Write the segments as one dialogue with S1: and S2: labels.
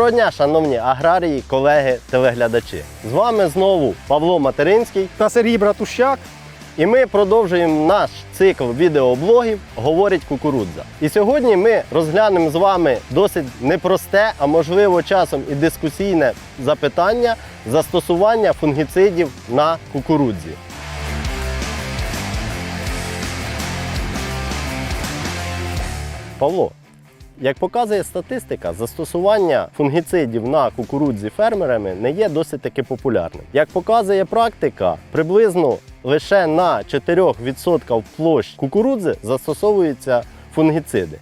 S1: Доброго дня, шановні аграрії, колеги, телеглядачі. З вами знову Павло Материнський,
S2: та Сергій Братущак.
S1: і ми продовжуємо наш цикл відеоблогів Говорить кукурудза. І сьогодні ми розглянемо з вами досить непросте, а можливо часом і дискусійне запитання застосування фунгіцидів на кукурудзі. Павло, як показує статистика, застосування фунгіцидів на кукурудзі фермерами не є досить таки популярним. Як показує практика, приблизно лише на 4% площ кукурудзи застосовуються фунгіциди.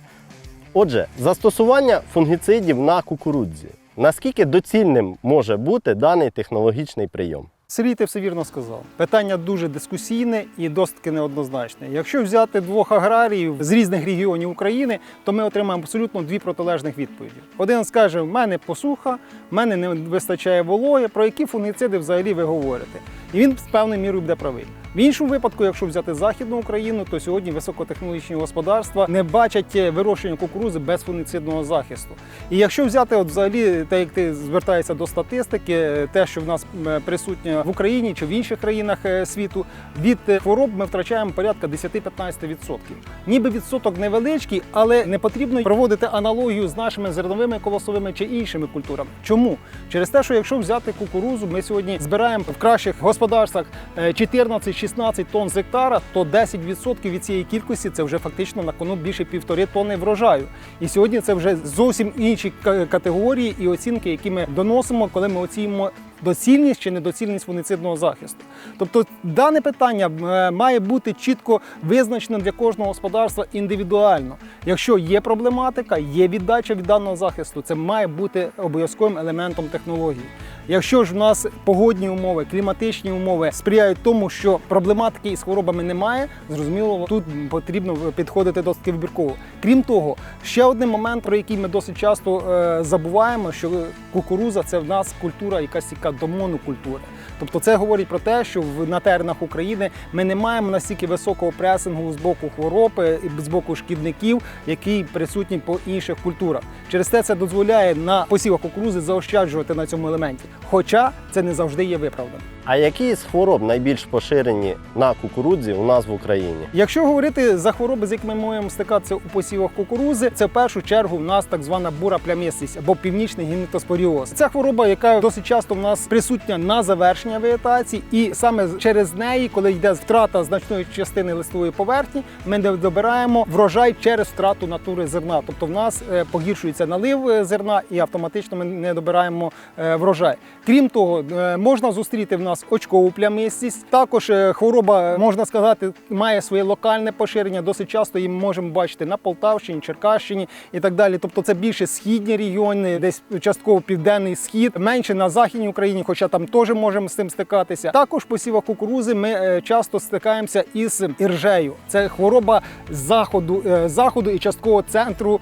S1: Отже, застосування фунгіцидів на кукурудзі. Наскільки доцільним може бути даний технологічний прийом?
S2: Сергій, ти все вірно сказав. Питання дуже дискусійне і досить неоднозначне. Якщо взяти двох аграріїв з різних регіонів України, то ми отримаємо абсолютно дві протилежних відповіді. Один скаже: в мене посуха, в мене не вистачає вологи, про які фунгіциди взагалі ви говорите. І він з певною мірою буде правий. В іншому випадку, якщо взяти західну Україну, то сьогодні високотехнологічні господарства не бачать вирощення кукурузи без фунгіцидного захисту. І якщо взяти, от взагалі, те, як ти звертаєшся до статистики, те, що в нас присутнє в Україні чи в інших країнах е, світу, від е, хвороб ми втрачаємо порядка 10-15%. Ніби відсоток невеличкий, але не потрібно проводити аналогію з нашими зерновими колосовими чи іншими культурами. Чому? Через те, що якщо взяти кукурузу, ми сьогодні збираємо в кращих господарствах е, 14 16 тонн з гектара, то 10% від цієї кількості це вже фактично на кону більше півтори тонни врожаю. І сьогодні це вже зовсім інші категорії і оцінки, які ми доносимо, коли ми оцінюємо доцільність чи недоцільність фунгіцидного захисту. Тобто дане питання е, має бути чітко визначеним для кожного господарства індивідуально. Якщо є проблематика, є віддача від даного захисту, це має бути обов'язковим елементом технології. Якщо ж в нас погодні умови, кліматичні умови сприяють тому, що проблематики із хворобами немає, зрозуміло, тут потрібно підходити досить вибірково. Крім того, ще один момент, про який ми досить часто е, забуваємо, що кукуруза це в нас культура, якась яка до монокультури. Тобто це говорить про те, що на теренах України ми не маємо настільки високого пресингу з боку хвороби і з боку шкідників, які присутні по інших культурах. Через те це дозволяє на посівах кукурузи заощаджувати на цьому елементі. Хоча це не завжди є виправдано.
S1: А які з хвороб найбільш поширені на кукурудзі у нас в Україні?
S2: Якщо говорити за хвороби, з якими ми можемо стикатися у посівах кукурузи, це в першу чергу в нас так звана бура плямистість або північний гінітоспоріоз. Це хвороба, яка досить часто в нас присутня на завершення вегетації, і саме через неї, коли йде втрата значної частини листової поверхні, ми не добираємо врожай через втрату натури зерна. Тобто в нас е, погіршується налив е, зерна і автоматично ми не добираємо е, врожай. Крім того, можна зустріти в нас очкову плямистість. Також е, хвороба, можна сказати, має своє локальне поширення. Досить часто її можемо бачити на Полтавщині, Черкащині і так далі. Тобто це більше східні регіони, десь частково південний схід, менше на західній Україні, хоча там теж можемо з цим стикатися. Також посівах кукурузи ми е, часто стикаємося із іржею. Це хвороба заходу, е, заходу і частково центру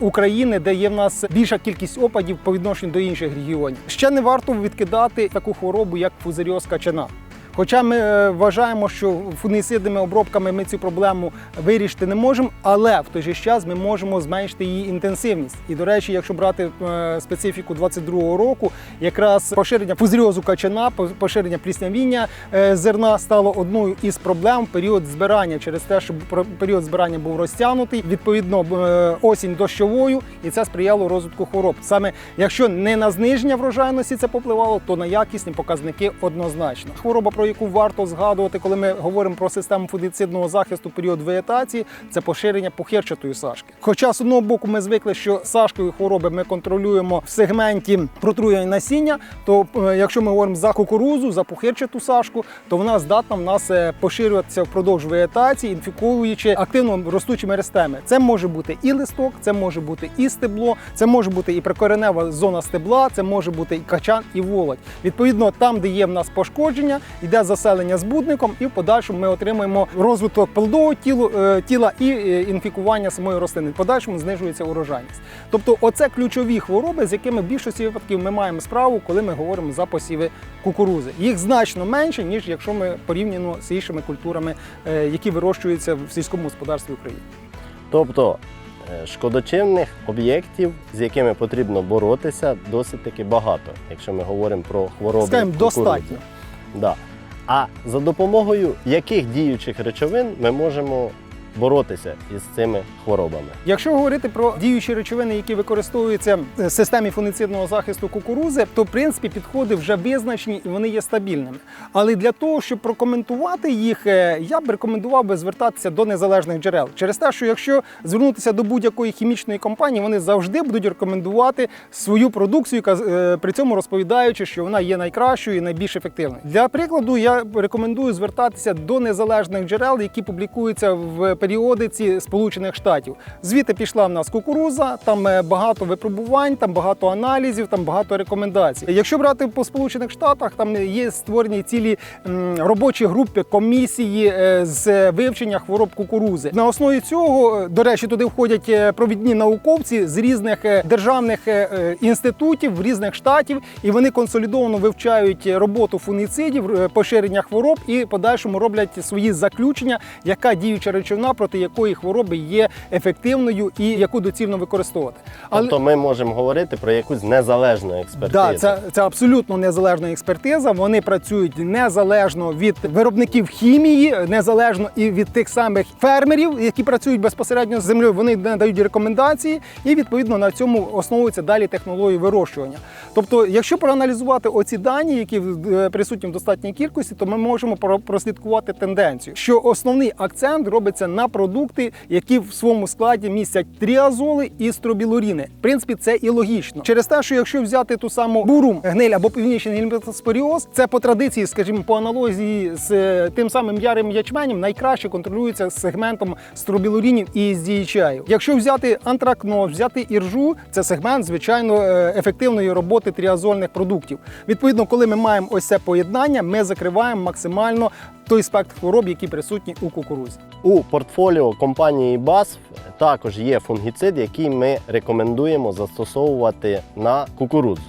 S2: України, де є в нас більша кількість опадів по відношенню до інших регіонів. Ще не варто відкидати таку хворобу, як фузаріоз качана. Хоча ми е, вважаємо, що фунгіцидними обробками ми цю проблему вирішити не можемо, але в той же час ми можемо зменшити її інтенсивність. І до речі, якщо брати е, специфіку 22-го року, якраз поширення фузаріозу качана, поширення пліснявіння е, зерна стало одною із проблем в період збирання через те, що період збирання був розтягнутий, відповідно осінь дощовою, і це сприяло розвитку хвороб. Саме якщо не на зниження врожайності це попливало, то на якісні показники однозначно. Хвороба, яку варто згадувати, коли ми говоримо про систему фунгіцидного захисту період вегетації, це поширення похирчатої сашки. Хоча з одного боку ми звикли, що сашкою хвороби ми контролюємо в сегменті протруєння насіння, то е, якщо ми говоримо за кукурузу, за похирчату сашку, то вона здатна в нас е, поширюватися впродовж вегетації, інфікуючи активно ростучі меристеми. Це може бути і листок, це може бути і стебло, це може бути і прикоренева зона стебла, це може бути і качан, і володь. Відповідно, там, де є в нас пошкодження, йде заселення збудником, і в подальшому ми отримуємо розвиток плодового е, тіла і е, інфікування самої рослини. В подальшому знижується урожайність. Тобто, оце ключові хвороби, з якими в більшості випадків ми маємо справу, коли ми говоримо за посіви кукурузи. Їх значно менше, ніж якщо ми порівняно з іншими культурами, е, які вирощуються в сільському господарстві України.
S1: Тобто Шкодочинних об'єктів, з якими потрібно боротися, досить таки багато, якщо ми говоримо про хвороби.
S2: Скажімо, достатньо.
S1: Да. А за допомогою яких діючих речовин ми можемо боротися із цими хворобами?
S2: Якщо говорити про діючі речовини, які використовуються в системі фунгіцидного захисту кукурузи, то в принципі підходи вже визначені і вони є стабільними. Але для того, щоб прокоментувати їх, е, я б рекомендував би звертатися до незалежних джерел. Через те, що якщо звернутися до будь-якої хімічної компанії, вони завжди будуть рекомендувати свою продукцію, е, при цьому розповідаючи, що вона є найкращою і найбільш ефективною. Для прикладу, я рекомендую звертатися до незалежних джерел, які публікуються в періодиці Сполучених Штатів. Звідти пішла в нас кукуруза, там е, багато випробувань, там багато аналізів, там багато рекомендацій. Якщо брати по Сполучених Штатах, там є створені цілі робочі групи, комісії е, з вивчення хвороб кукурузи. На основі цього, е, до речі, туди входять провідні науковці з різних державних інститутів, різних штатів, і вони консолідовано вивчають роботу фунгіцидів, е, поширення хвороб і в подальшому роблять свої заключення, яка діюча речовина проти якої хвороби є ефективною і яку доцільно використовувати.
S1: Тобто ми можемо говорити про якусь незалежну експертизу.
S2: Да, це, це абсолютно незалежна експертиза. Вони працюють незалежно від виробників хімії, незалежно і від тих самих фермерів, які працюють безпосередньо з землею. Вони надають рекомендації, і відповідно на цьому основуються далі технології вирощування. Тобто, якщо проаналізувати оці дані, які е, присутні в достатній кількості, то ми можемо прослідкувати тенденцію, що основний акцент робиться на продукти, які в своєму складі містять тріазоли і стробілуріни. В принципі, це і логічно. Через те, що якщо взяти ту саму бурум гниль або північний гельмінтоспоріоз, це по традиції, скажімо, по аналогії з е, тим самим ярим ячменем, найкраще контролюється сегментом стробілурінів і з дієчаю. Якщо взяти антракноз, взяти іржу, це сегмент звичайно е, ефективної роботи тріазольних продуктів. Відповідно, коли ми маємо ось це поєднання, ми закриваємо максимально той спектр хвороб, які присутні у кукурузі.
S1: У портфоліо компанії BASF також є фунгіцид, який ми рекомендуємо застосовувати на кукурудзу.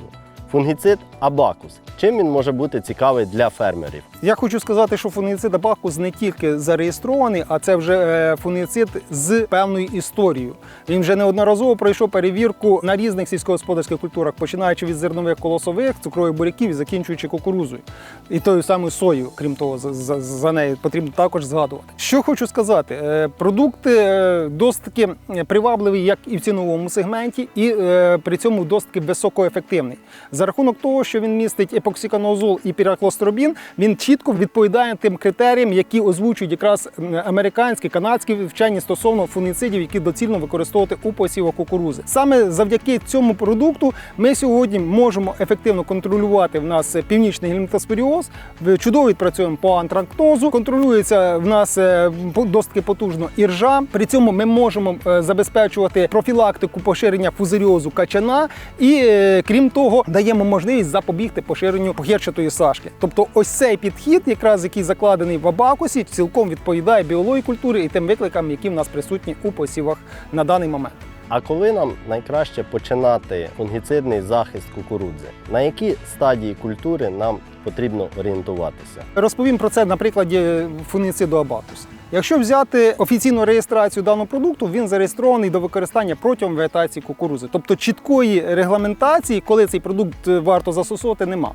S1: Фунгіцид Абакус. Чим він може бути цікавий для фермерів?
S2: Я хочу сказати, що фунгіцид абакус не тільки зареєстрований, а це вже е, фунгіцид з певною історією. Він вже неодноразово пройшов перевірку на різних сільськогосподарських культурах, починаючи від зернових колосових, цукрових буряків і закінчуючи кукурузою. І тою самою соєю, крім того, за, за, за нею потрібно також згадувати. Що хочу сказати, Е, продукт е, досить таки привабливий як і в ціновому сегменті, і при цьому досить високоефективний. За рахунок того, що він містить епоксиканозол і піраклостробін, він чітко відповідає тим критеріям, які озвучують якраз американські, канадські вчені стосовно фунгіцидів, які доцільно використовувати у посівах кукурузи. Саме завдяки цьому продукту ми сьогодні можемо ефективно контролювати в нас північний гельмінтоспоріоз, в- чудово відпрацюємо по антрактозу, контролюється в нас е, досить потужно іржа. При цьому ми можемо е, забезпечувати профілактику поширення фузаріозу качана, і е, крім того, даємо можливість запобігти поширенню погірчатої сашки. Тобто, ось цей підхід, якраз який закладений в абакусі, цілком відповідає біології культури і тим викликам, які в нас присутні у посівах на даний момент.
S1: А коли нам найкраще починати фунгіцидний захист кукурудзи? На які стадії культури нам потрібно орієнтуватися?
S2: Розповім про це на прикладі фунгіциду абакус. Якщо взяти офіційну реєстрацію даного продукту, він зареєстрований до використання протягом вегетації кукурузи. Тобто чіткої регламентації, коли цей продукт е, варто застосовувати, нема.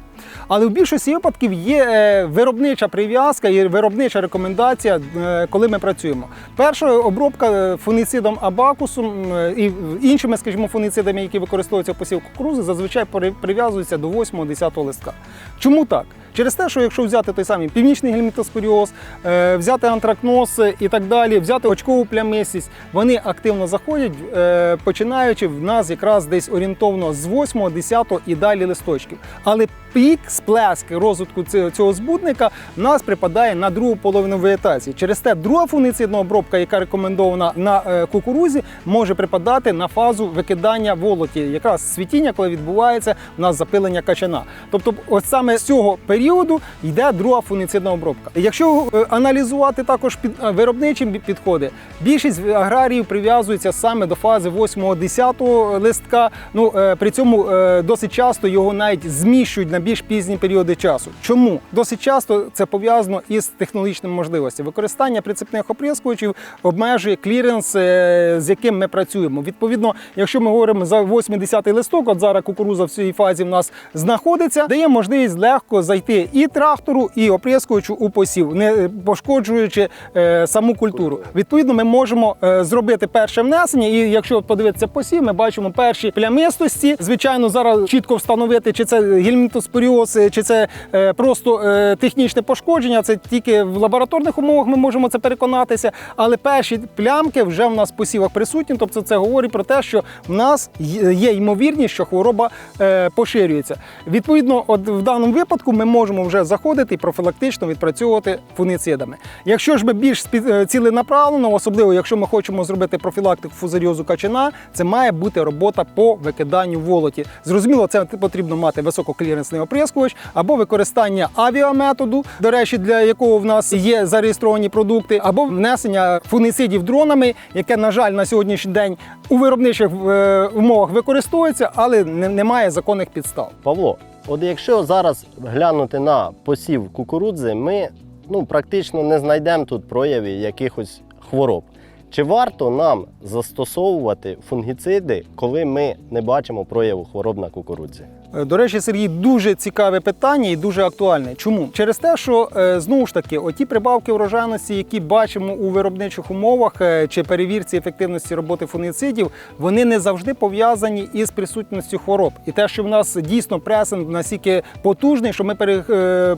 S2: Але в більшості випадків є е, виробнича прив'язка і виробнича рекомендація, е, коли ми працюємо. Перша обробка фунгіцидом абакусом і іншими, скажімо, фунгіцидами, які використовуються в посів кукурузи, зазвичай прив'язуються до 8-10 листка. Чому так? Через те, що якщо взяти той самий північний гельмінтоспоріоз, е, взяти антракноз і так далі, взяти очкову плямистість, вони активно заходять, е, починаючи в нас якраз десь орієнтовно з 8, 10 і далі листочків. Але пік, сплеск розвитку цього, збудника в нас припадає на другу половину вегетації. Через те друга фунгіцидна обробка, яка рекомендована на е, кукурузі, може припадати на фазу викидання волоті, якраз світіння, коли відбувається у нас запилення качана. Тобто, ось саме з цього періоду йде друга фунгіцидна обробка. Якщо е, аналізувати також під е, виробничі підходи, більшість аграріїв прив'язується саме до фази 8-10 листка. Ну при цьому досить часто його навіть зміщують на більш пізні періоди часу. Чому досить часто це пов'язано із технологічними можливостями. Використання прицепних оприскувачів обмежує кліренс, е, з яким ми працюємо. Відповідно, якщо ми говоримо за 80-й листок, от зараз кукуруза в цій фазі в нас знаходиться, дає можливість легко зайти і трактору, і оприскувачу у посів, не пошкоджуючи е, саму культуру. Відповідно, ми можемо е, зробити перше внесення, і якщо подивитися посів, ми бачимо перші плямистості. Звичайно, зараз чітко встановити, чи це гельмінтоспоріоз, чи це е, просто е, технічне пошкодження. Це тільки в лабораторних умовах ми можемо це переконатися. Але перші плямки вже в нас посівах присутні. Тобто це говорить про те, що в нас є ймовірність, що хвороба е, поширюється. Відповідно, от в даному випадку ми можемо вже заходити і профілактично відпрацьовувати фунгіцидами. Якщо ж ми більш ціленаправлено, особливо якщо ми хочемо зробити профілактику фузаріозу качана, це має бути робота по викиданню волоті. Зрозуміло, це потрібно мати висококліренсний оприскувач або використання авіаметоду, до речі, для якого в нас є зареєстровані продукти, або внесення фунгіцидів дронами, яке, на жаль, на сьогоднішній день у виробничих е, умовах використовується, але немає законних підстав.
S1: Павло, от якщо зараз глянути на посів кукурудзи, ми ну, практично не знайдемо тут проявів якихось хвороб. Чи варто нам застосовувати фунгіциди, коли ми не бачимо прояву хвороб на кукурудзі?
S2: Е, До речі, Сергій, дуже цікаве питання і дуже актуальне. Чому? Через те, що е, знову ж таки, оті прибавки врожайності, які бачимо у виробничих умовах е, чи перевірці ефективності роботи фунгіцидів, вони не завжди пов'язані із присутністю хвороб. І те, що в нас дійсно пресинг настільки потужний, що ми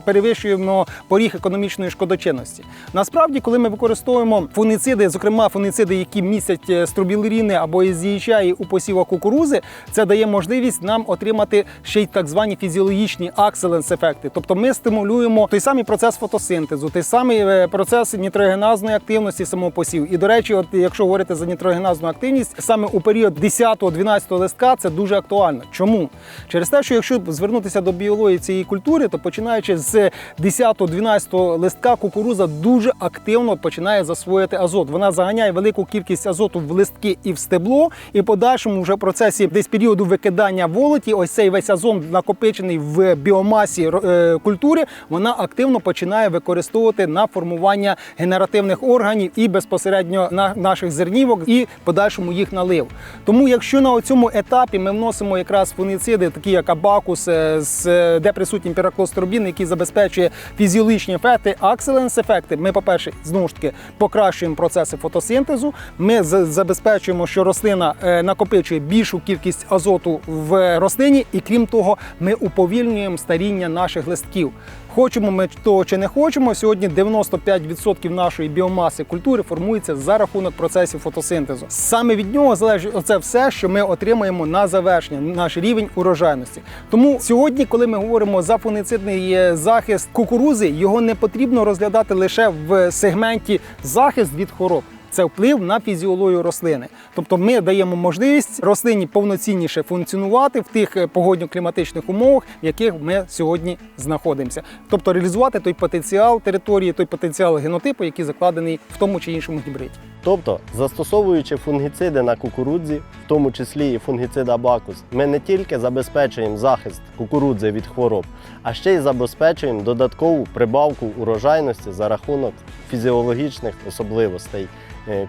S2: перевищуємо поріг економічної шкодочинності. Насправді, коли ми використовуємо фунгіциди, зокрема фунгіциди, які містять стробілеріни або ізіїчаї у посівах кукурузи, це дає можливість нам отримати ще й так звані фізіологічні акселенс ефекти. Тобто ми стимулюємо той самий процес фотосинтезу, той самий е, процес нітрогеназної активності самого посіву. І до речі, от якщо говорити за нітрогеназну активність, саме у період 10-12 листка це дуже актуально. Чому? Через те, що якщо звернутися до біології цієї культури, то починаючи з 10-12 листка, кукуруза дуже активно починає засвоїти азот. Вона заганяє велику кількість азоту в листки і в стебло, і подальшому вже в процесі десь періоду викидання волоті, ось цей весь азот накопичений в біомасі е, культури, вона активно починає використовувати на формування генеративних органів і безпосередньо на наших зернівок і подальшому їх налив. Тому, якщо на цьому етапі ми вносимо якраз фунгіциди, такі як абакус, е, де присутній піраклостробін, який забезпечує фізіологічні ефекти, акселенс ефекти, ми, по-перше, знову ж таки покращуємо процеси фотосинтезу. Ми забезпечуємо, що рослина е, накопичує більшу кількість азоту в рослині, і крім того, ми уповільнюємо старіння наших листків. Хочемо ми того чи не хочемо, сьогодні 95% нашої біомаси культури формується за рахунок процесів фотосинтезу. Саме від нього залежить оце все, що ми отримаємо на завершення, наш рівень урожайності. Тому сьогодні, коли ми говоримо за фунгіцидний е, захист кукурузи, його не потрібно розглядати лише в сегменті захист від хвороб. Це вплив на фізіологію рослини. Тобто ми даємо можливість рослині повноцінніше функціонувати в тих е, погодньо-кліматичних умовах, в яких ми сьогодні знаходимося. Тобто реалізувати той потенціал території, той потенціал генотипу, який закладений в тому чи іншому гібриді.
S1: Тобто, застосовуючи фунгіциди на кукурудзі, в тому числі і фунгіцид абакус, ми не тільки забезпечуємо захист кукурудзи від хвороб, а ще й забезпечуємо додаткову прибавку урожайності за рахунок фізіологічних особливостей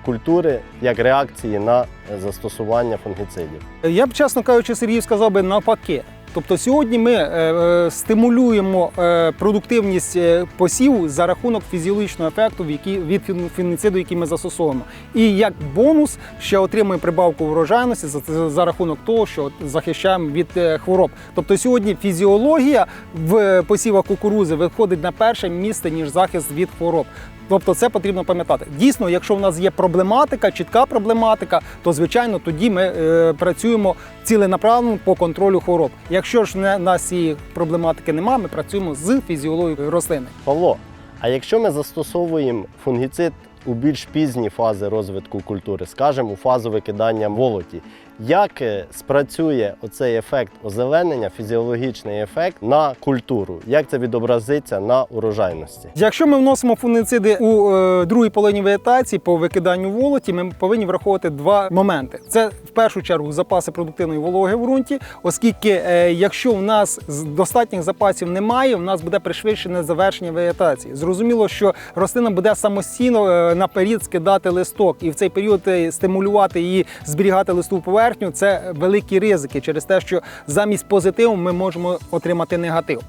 S1: культури як реакції на е, застосування фунгіцидів.
S2: Я б, чесно кажучи, Сергій сказав би навпаки. Тобто сьогодні ми е, е, стимулюємо е, продуктивність е, посіву за рахунок фізіологічного ефекту, від фунгіциду, який ми застосовуємо. І як бонус ще отримуємо прибавку врожайності за, рахунок того, що захищаємо від е, хвороб. Тобто сьогодні фізіологія в посівах кукурузи виходить на перше місце ніж захист від хвороб. Тобто це потрібно пам'ятати. Дійсно, якщо в нас є проблематика, чітка проблематика, то звичайно тоді ми е, працюємо ціленаправленно по контролю хвороб. Якщо ж не, нас цієї проблематики немає, ми працюємо з фізіологією рослини.
S1: Павло, а якщо ми застосовуємо фунгіцид у більш пізні фази розвитку культури, скажімо, у фазу викидання волоті, як е, спрацює оцей ефект озеленення, фізіологічний ефект на культуру, як це відобразиться на урожайності.
S2: Якщо ми вносимо фунгіциди у е, другій половині вегетації по викиданню волоті, ми повинні враховувати два моменти. Це в першу чергу запаси продуктивної вологи в ґрунті, оскільки е, якщо в нас достатніх запасів немає, в нас буде пришвидшене завершення вегетації. Зрозуміло, що рослина буде самостійно е, наперед скидати листок, і в цей період е, стимулювати її зберігати листову поверхню це великі ризики через те, що замість позитиву ми можемо отримати негатив.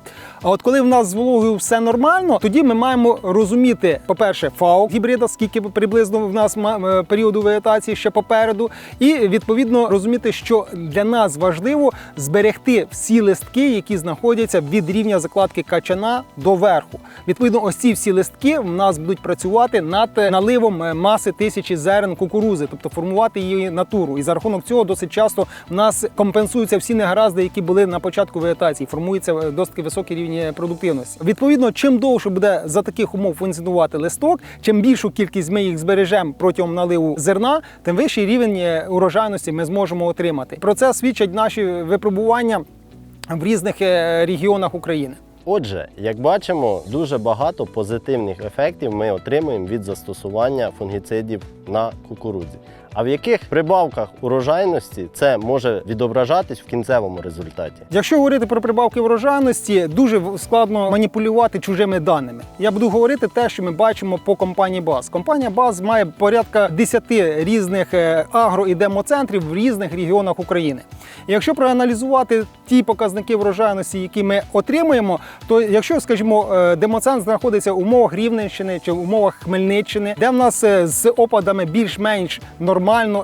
S2: А от коли в нас з вологою все нормально, тоді ми маємо розуміти, по-перше, фау гібрида, скільки приблизно в нас е, періоду вегетації ще попереду, і відповідно розуміти, що для нас важливо зберегти всі листки, які знаходяться від рівня закладки качана до верху. Відповідно, ось ці всі листки в нас будуть працювати над е, наливом е, маси тисячі зерен кукурузи, тобто формувати її натуру. І за рахунок цього досить часто в нас компенсуються всі негаразди, які були на початку вегетації. Формується е, досить високий рівень продуктивності. Відповідно, чим довше буде за таких умов функціонувати листок, чим більшу кількість ми їх збережемо протягом наливу зерна, тим вищий рівень е, урожайності ми зможемо отримати. Про це свідчать наші випробування в різних е, регіонах України.
S1: Отже, як бачимо, дуже багато позитивних ефектів ми отримуємо від застосування фунгіцидів на кукурудзі. А в яких прибавках урожайності це може відображатись в кінцевому результаті?
S2: Якщо говорити про прибавки врожайності, дуже складно маніпулювати чужими даними. Я буду говорити те, що ми бачимо по компанії БАЗ. Компанія БАЗ має порядка 10 різних е, агро і демоцентрів в різних регіонах України. Якщо проаналізувати ті показники врожайності, які ми отримуємо, то якщо, скажімо, е, демоцентр знаходиться в умовах Рівненщини чи в умовах Хмельниччини, де в нас е, з опадами більш-менш нормально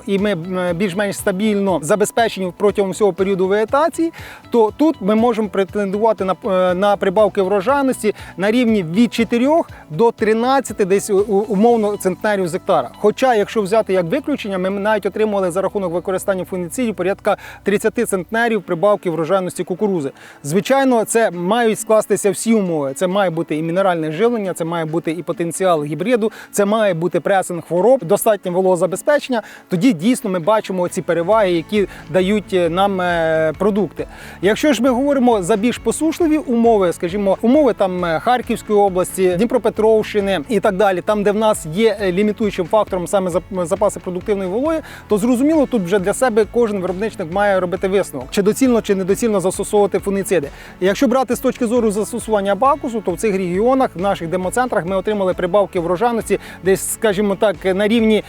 S2: і ми е, більш-менш стабільно забезпечені протягом всього періоду вегетації, то тут ми можемо претендувати на, е, на прибавки врожайності на рівні від 4 до 13 десь умовно центнерів з гектара. Хоча, якщо взяти як виключення, ми навіть отримували за рахунок використання фунгіцидів порядка 30 центнерів прибавки врожайності кукурузи. Звичайно, це мають скластися всі умови. Це має бути і мінеральне живлення, це має бути і потенціал гібриду, це має бути пресинг хвороб, достатнє вологозабезпечення. Тоді дійсно ми бачимо ці переваги, які дають е, нам е, продукти. Якщо ж ми говоримо за більш посушливі умови, скажімо, умови там е, Харківської області, Дніпропетровщини і так далі, там, де в нас є лімітуючим фактором саме запаси продуктивної вологи, то зрозуміло, тут вже для себе кожен виробничник має робити висновок, чи доцільно чи недоцільно застосовувати фунгіциди. І Якщо брати з точки зору застосування бакусу, то в цих регіонах, в наших демоцентрах, ми отримали прибавки врожайності десь, скажімо так, на рівні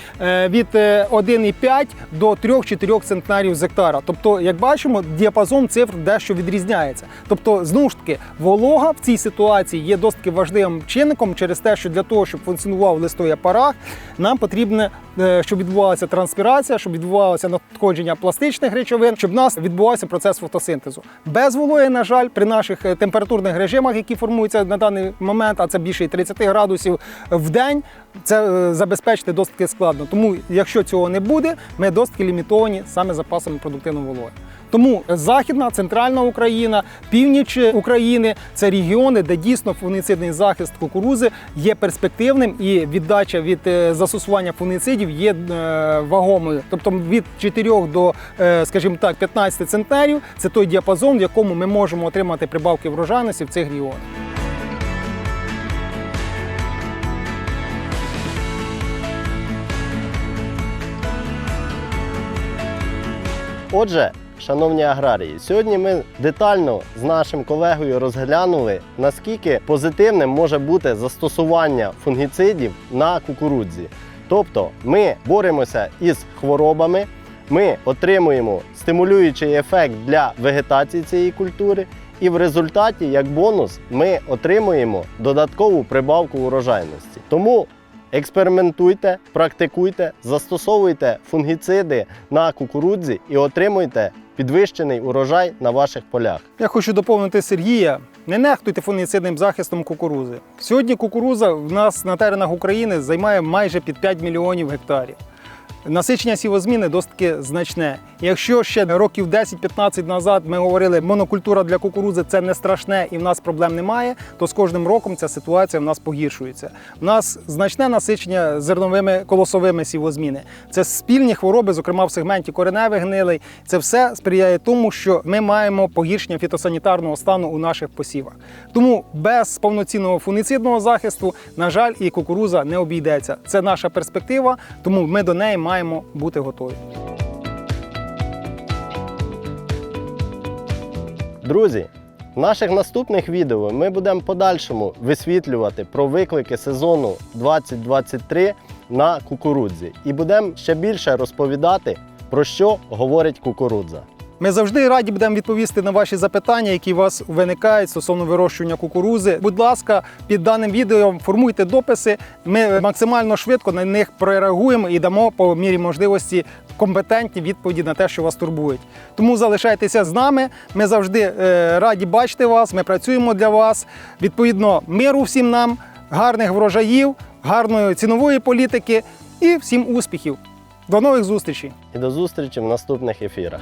S2: від 1,5 до 3-4 центнерів з гектара. Тобто, як бачимо, діапазон цифр дещо відрізняється. Тобто, знову ж таки, волога в цій ситуації є досить важливим чинником через те, що для того, щоб функціонував листовий апарат, нам потрібно, е, щоб відбувалася транспірація, щоб відбувалося надходження пластичних речовин, щоб в нас відбувався процес фотосинтезу. Без вологи, на жаль, при наших е, температурних режимах, які формуються на даний момент, а це більше і 30 градусів в день, це е, забезпечити досить складно. Тому, якщо цього не буде, ми досить лімітовані саме запасами продуктивної вологи. Тому західна, центральна Україна, північ України це регіони, де дійсно фунгіцидний захист кукурузи є перспективним і віддача від е, застосування фунгіцидів є е, вагомою. Тобто від 4 до, скажімо так, 15 центнерів це той діапазон, в якому ми можемо отримати прибавки врожайності в цих регіонах.
S1: Отже, шановні аграрії, сьогодні ми детально з нашим колегою розглянули, наскільки позитивним може бути застосування фунгіцидів на кукурудзі. Тобто ми боремося із хворобами, ми отримуємо стимулюючий ефект для вегетації цієї культури, і в результаті, як бонус, ми отримуємо додаткову прибавку урожайності. Тому Експериментуйте, практикуйте, застосовуйте фунгіциди на кукурудзі і отримуйте підвищений урожай на ваших полях.
S2: Я хочу доповнити Сергія. Не нехтуйте фунгіцидним захистом кукурузи. Сьогодні кукуруза в нас на теренах України займає майже під 5 мільйонів гектарів. Насичення сівозміни досить значне. Якщо ще років 10-15 назад ми говорили, монокультура для кукурудзи це не страшне і в нас проблем немає, то з кожним роком ця ситуація в нас погіршується. У нас значне насичення зерновими колосовими сівозміни. Це спільні хвороби, зокрема в сегменті кореневих гнилей. Це все сприяє тому, що ми маємо погіршення фітосанітарного стану у наших посівах. Тому без повноцінного фунгіцидного захисту, на жаль, і кукуруза не обійдеться. Це наша перспектива, тому ми до неї маємо бути готові.
S1: Друзі, в наших наступних відео ми будемо подальшому висвітлювати про виклики сезону 2023 на кукурудзі і будемо ще більше розповідати, про що говорить кукурудза.
S2: Ми завжди раді будемо відповісти на ваші запитання, які у вас виникають стосовно вирощування кукурузи. Будь ласка, під даним відео формуйте дописи. Ми максимально швидко на них прореагуємо і дамо по мірі можливості компетентні відповіді на те, що вас турбують. Тому залишайтеся з нами. Ми завжди е, раді бачити вас. Ми працюємо для вас. Відповідно, миру всім нам, гарних врожаїв, гарної цінової політики і всім успіхів. До нових зустрічей!
S1: І до зустрічі в наступних ефірах.